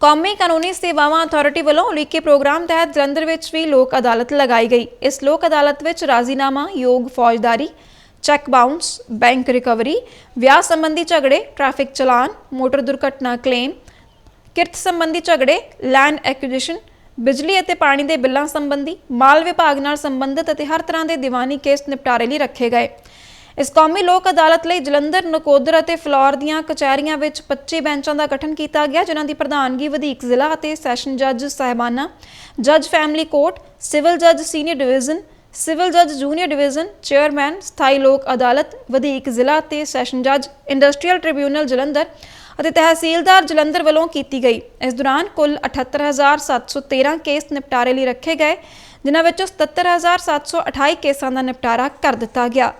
ਕੌਮੀ ਕਾਨੂੰਨੀ ਸੇਵਾਵਾਂ ਅਥਾਰਟੀ ਵੱਲੋਂ ਉਲੀਕੇ ਪ੍ਰੋਗਰਾਮ ਤਹਿਤ ਜਲੰਧਰ ਵਿੱਚ ਵੀ ਲੋਕ ਅਦਾਲਤ ਲਗਾਈ ਗਈ। ਇਸ ਲੋਕ ਅਦਾਲਤ ਵਿੱਚ ਰਾਜ਼ੀਨਾਮਾ, ਯੋਗ ਫੌਜਦਾਰੀ, ਚੈੱਕ ਬਾਉਂਸ, ਬੈਂਕ ਰਿਕਵਰੀ, ਵਿਆਹ ਸੰਬੰਧੀ ਝਗੜੇ, ਟ੍ਰੈਫਿਕ ਚਲਾਨ, ਮੋਟਰ ਦੁਰਘਟਨਾ ਕਲੇਮ, ਕਿਰਤ ਸੰਬੰਧੀ ਝਗੜੇ, ਲੈਂਡ ਐਕੁਜੀਸ਼ਨ ਬਿਜਲੀ ਅਤੇ ਪਾਣੀ ਦੇ ਬਿੱਲਾਂ ਸੰਬੰਧੀ, ਮਾਲ ਵਿਭਾਗ ਨਾਲ ਸੰਬੰਧਿਤ ਅਤੇ ਹਰ ਤਰ੍ਹਾਂ ਦੇ ਦੀਵਾਨੀ ਕੇਸ ਨਿਪਟਾਰੇ ਲਈ ਰੱਖੇ ਗਏ। ਇਸ ਕੌਮੀ ਲੋਕ ਅਦਾਲਤ ਲਈ ਜਲੰਧਰ, ਨਕੋਦਰ ਅਤੇ ਫਲੌਰ ਦੀਆਂ ਕਚਹਿਰੀਆਂ ਵਿੱਚ 25 ਬੈਂਚਾਂ ਦਾ ਗਠਨ ਕੀਤਾ ਗਿਆ, ਜਿਨ੍ਹਾਂ ਦੀ ਪ੍ਰਧਾਨਗੀ ਵਧੀਕ ਜ਼ਿਲ੍ਹਾ ਅਤੇ ਸੈਸ਼ਨ ਜੱਜ ਸਾਹਿਬਾਨਾ, ਜੱਜ ਫੈਮਿਲੀ ਕੋਰਟ, ਸਿਵਲ ਜੱਜ ਸੀਨੀਅਰ ਡਿਵੀਜ਼ਨ, ਸਿਵਲ ਜੱਜ ਜੂਨੀਅਰ ਡਿਵੀਜ਼ਨ, ਚੇਅਰਮੈਨ, ਸਥਾਈ ਲੋਕ ਅਦਾਲਤ, ਵਧੀਕ ਜ਼ਿਲ੍ਹਾ ਤੇ ਸੈਸ਼ਨ ਜੱਜ, ਇੰਡਸਟਰੀਅਲ ਟ੍ਰਿਬਿਊਨਲ ਜਲੰਧਰ ਅਤੇ ਤਹਿਸੀਲਦਾਰ ਜਲੰਧਰ ਵੱਲੋਂ ਕੀਤੀ ਗਈ। ਇਸ ਦੌਰਾਨ ਕੁੱਲ 78713 ਕੇਸ ਨਿਪਟਾਰੇ ਲਈ ਰੱਖੇ ਗਏ, ਜਿਨ੍ਹਾਂ ਵਿੱਚੋਂ 77728 ਕੇਸਾਂ ਦਾ ਨਿਪਟਾਰਾ ਕਰ ਦਿੱਤਾ ਗਿਆ।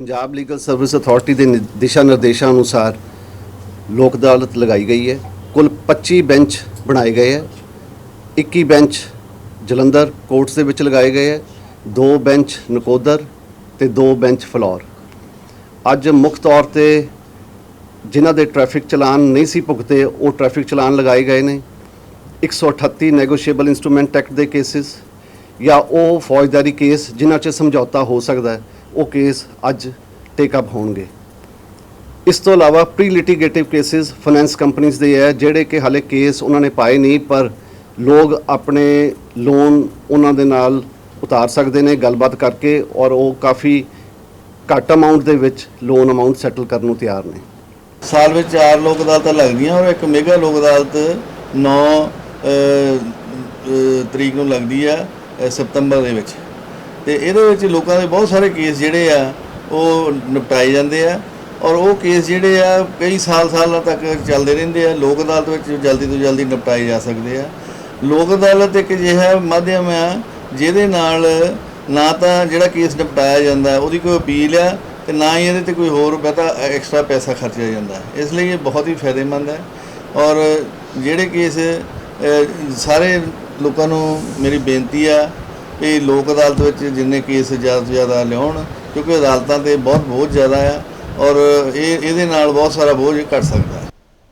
ਪੰਜਾਬ ਲੀਗਲ ਸਰਵਿਸ ਅਥਾਰਟੀ ਦੇ ਨਿ- ਦਿਸ਼ਾ ਨਿਰਦੇਸ਼ਾਂ ਅਨੁਸਾਰ ਲੋਕ ਅਦਾਲਤ ਲਗਾਈ ਗਈ ਹੈ। ਕੁੱਲ 25 ਬੈਂਚ ਬਣਾਏ ਗਏ ਹੈ। 21 ਬੈਂਚ ਜਲੰਧਰ ਕੋਰਟਸ ਦੇ ਵਿੱਚ ਲਗਾਏ ਗਏ ਹੈ। ਦੋ ਬੈਂਚ ਨਕੋਦਰ ਤੇ ਦੋ ਬੈਂਚ ਫਲੌਰ। ਅੱਜ ਮੁੱਖ ਤੌਰ ਤੇ ਜਿਨ੍ਹਾਂ ਦੇ ਟ੍ਰੈਫਿਕ ਚਲਾਨ ਨਹੀਂ ਸੀ ਭੁਗਤੇ, ਉਹ ਟ੍ਰੈਫਿਕ ਚਲਾਨ ਲਗਾਏ ਗਏ ਨੇ। 138 ਨੈਗੋਸ਼ੀਏਬਲ ਇਨਸਟਰੂਮੈਂਟ ਐਕਟ ਦੇ ਕੇਸਿਸ ਜਾਂ ਉਹ ਫੌਜਦਾਰੀ ਕੇਸ ਜਿਨ੍ਹਾਂ 'ਚ ਸਮਝੌਤਾ ਹੋ ਸਕਦਾ ਹੈ। ਉਹ ਕੇਸ ਅੱਜ ਟੇਕ ਅਪ ਹੋਣਗੇ। ਇਸ ਤੋਂ ਇਲਾਵਾ ਪ੍ਰੀ ਲਿਟੀਗੇਟਿਵ ਕੇਸਿਸ ਫਾਈਨੈਂਸ ਕੰਪਨੀਆਂ ਦੇ ਹੈ, ਜਿਹੜੇ ਕਿ ਹਾਲੇ ਕੇਸ ਉਹਨਾਂ ਨੇ ਪਾਏ ਨਹੀਂ, ਪਰ ਲੋਕ ਆਪਣੇ ਲੋਨ ਉਹਨਾਂ ਦੇ ਨਾਲ ਉਤਾਰ ਸਕਦੇ ਨੇ, ਗੱਲਬਾਤ ਕਰਕੇ, ਔਰ ਉਹ ਕਾਫੀ ਘੱਟ ਅਮਾਉਂਟ ਦੇ ਵਿੱਚ ਲੋਨ ਅਮਾਉਂਟ ਸੈਟਲ ਕਰਨ ਨੂੰ ਤਿਆਰ ਨੇ। ਸਾਲ ਵਿੱਚ ਚਾਰ ਲੋਕ ਅਦਾਲਤਾਂ ਲੱਗਦੀਆਂ ਔਰ ਇੱਕ ਮੇਗਾ ਲੋਕ ਅਦਾਲਤ 9 ਤਰੀਕ ਨੂੰ ਲੱਗਦੀ ਆ ਸਤੰਬਰ ਦੇ ਵਿੱਚ। ਤੇ ਇਹਦੇ ਵਿੱਚ ਲੋਕਾਂ ਦੇ ਬਹੁਤ ਸਾਰੇ ਕੇਸ ਜਿਹੜੇ ਆ, ਉਹ ਨਿਪਟਾਏ ਜਾਂਦੇ ਆ ਔਰ ਉਹ ਕੇਸ ਜਿਹੜੇ ਆ, ਕਈ ਸਾਲ ਸਾਲਾਂ ਤੱਕ ਚੱਲਦੇ ਰਹਿੰਦੇ ਆ। ਲੋਕ ਅਦਾਲਤ ਵਿੱਚ ਜਲਦੀ ਤੋਂ ਜਲਦੀ ਨਿਪਟਾਏ ਜਾ ਸਕਦੇ ਆ। ਲੋਕ ਅਦਾਲਤ ਇੱਕ ਅਜਿਹਾ ਮਾਧਿਅਮ ਆ, ਜਿਹਦੇ ਨਾਲ ਨਾ ਤਾਂ ਜਿਹੜਾ ਕੇਸ ਨਿਪਟਾਇਆ ਜਾਂਦਾ, ਉਹਦੀ ਕੋਈ ਅਪੀਲ ਆ ਤੇ ਨਾ ਹੀ ਇਹਦੇ ਤੇ ਕੋਈ ਹੋਰ ਬਤਾ ਐਕਸਟਰਾ ਪੈਸਾ ਖਰਚਿਆ ਜਾਂਦਾ। ਇਸ ਲਈ ਇਹ ਬਹੁਤ ਹੀ ਫਾਇਦੇਮੰਦ ਹੈ ਔਰ ਜਿਹੜੇ ਕੇਸ ਸਾਰੇ ਲੋਕਾਂ ਨੂੰ ਮੇਰੀ ਬੇਨਤੀ ਆ ਇਹ ਲੋਕ ਅਦਾਲਤ ਵਿੱਚ ਜਿੰਨੇ ਕੇਸ ਜ਼ਿਆਦਾ ਤੋਂ ਜ਼ਿਆਦਾ ਲਿਆਉਣ, ਕਿਉਂਕਿ ਅਦਾਲਤਾਂ ਤੇ ਬਹੁਤ ਬੋਝ ਜ਼ਿਆਦਾ ਆ ਔਰ ਇਹ, ਇਹਦੇ ਨਾਲ ਬਹੁਤ ਸਾਰਾ ਬੋਝ ਘਟ ਸਕਦਾ।